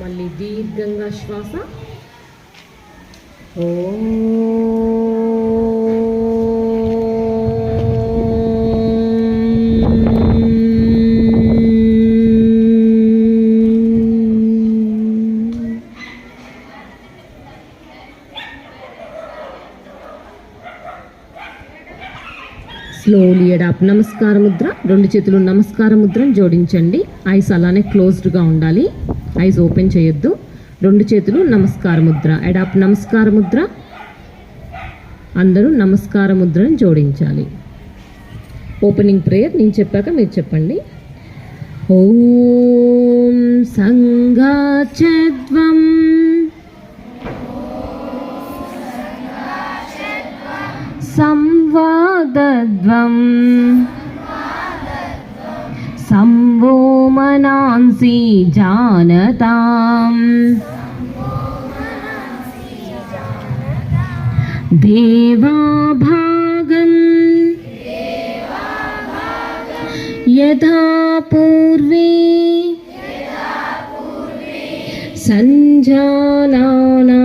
మళ్ళీ దీర్ఘంగా శ్వాస. ఓ స్లోలీ ఎడాప్ నమస్కార ముద్ర రెండు చేతులు నమస్కార ముద్రను జోడించండి. ఐస్ అలానే క్లోజ్డ్గా ఉండాలి. ఐస్ ఓపెన్ చేయొద్దు. రెండు చేతులు నమస్కార ముద్ర. ఎడాప్ నమస్కార ముద్ర. అందరూ నమస్కార ముద్రను జోడించాలి. ఓపెనింగ్ ప్రేయర్ నేను చెప్పాక మీరు చెప్పండి. ఓం సంగాచద్వం दद्वम् सम्भो मनांसि जानताम् देवाभागम् यथा पूर्वे सञ्जानाम्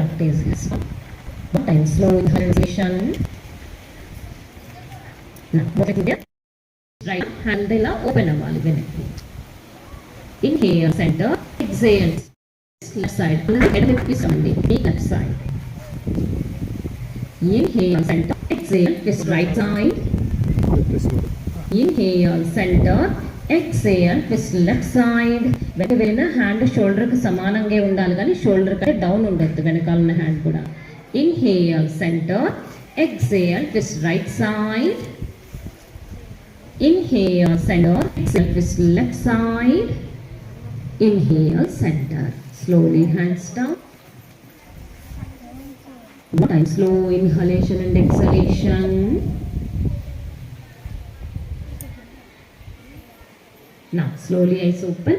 so the practice is one time slow inhalation now what I do right hand ఇలా ఓపెన్ అవ్వాలి వెనక్కి inhale centre exhale left side ఎడమకి ఇస్తామండి మీ left side inhale centre exhale twist right side inhale centre exhale with left side. వెనక వెళ్ళిన hand షోల్డర్కి సమానంగా ఉండాలి కానీ shoulder కంటే డౌన్ ఉండొద్దు వెనకాల ఉన్న హ్యాండ్ కూడా. Inhale centre. Exhale fist right side. Inhale centre. Exhale fist left side. Inhale centre. Slowly hands down. టైమ్స్లో ఇన్హలేషన్ అండ్ ఎక్సలేషన్ నా slowly eyes open.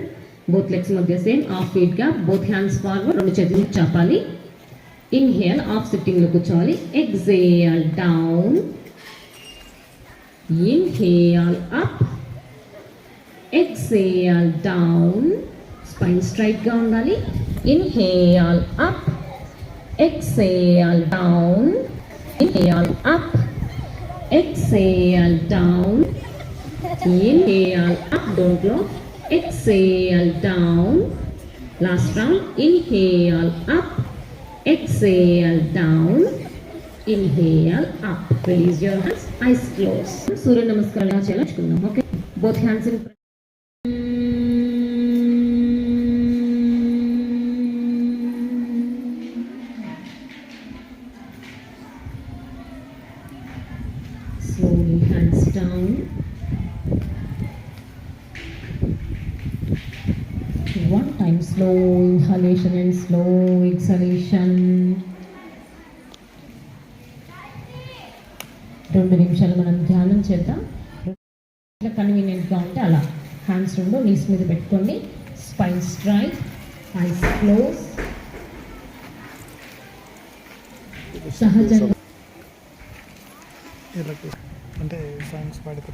Both legs look the same. Half feet both Both hands forward. రెండు చేతులు చాపాలి inhale సిట్టింగ్లో కూర్చోవాలి exhale down inhale up exhale down spine స్ట్రైట్గా ఉండాలి inhale up exhale down inhale up exhale down Inhale up dog block. Exhale down. Last round. Inhale up. Exhale down. Inhale up. Release your hands. Eyes closed. Surya Namaskar. Okay. Both hands in front. Slowly hands down. slow inhalation and slow exhalation. రెండు నిమిషాలు మనం ధ్యానం చేద్దాం. ఇట్లా కన్వీనియంట్గా ఉంటే అలా. Hands రెండు నీస్ మీద పెట్టుకోండి. స్పైన్ స్ట్రైక్ ఐస్ క్లోజ్ సహజంగా అంటే సాంగ్స్ పాడితే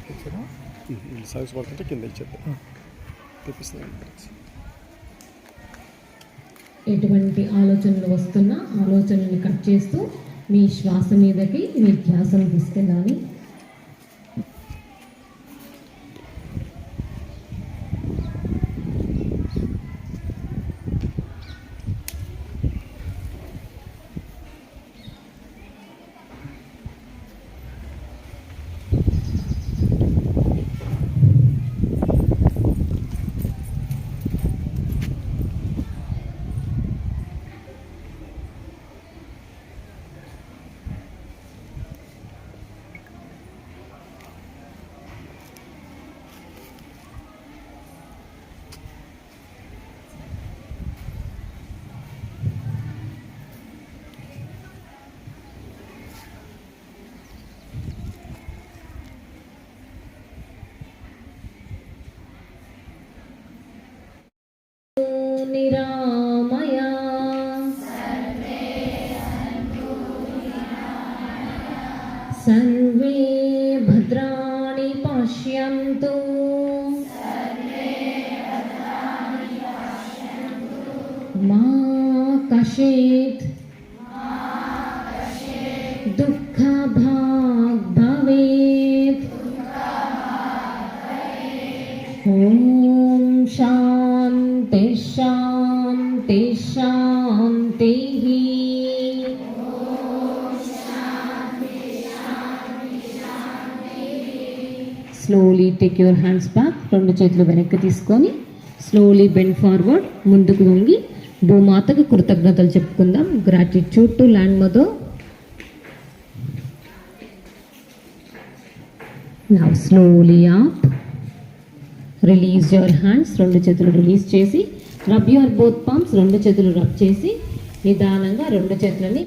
సాంగ్స్ పాడుతుంటే కింద ఇచ్చేద్దాం తెప్పిస్తాను. ఎటువంటి ఆలోచనలు వస్తున్నా ఆలోచనల్ని కట్ చేస్తూ మీ శ్వాస మీదకి మీ ధ్యాసను తీసుకెళ్ళాలి. निरामया। सर्वे भद्राणि पश्यन्तु। मा कषेत् दुःखभा శాంతి slowly take your hands back రెండు చేతులు వెనక్కి తీసుకొని స్లోలీ బెండ్ ఫార్వర్డ్ ముందుకు వంగి భూమాతకి కృతజ్ఞతలు చెప్పుకుందాం. Gratitude to land mother now slowly AAP release your hands రెండు చేతులు రిలీజ్ చేసి రబ్ యువర్ బోత్ పామ్స్ రెండు చేతులు రబ్ చేసి నిదానంగా రెండు చేతులని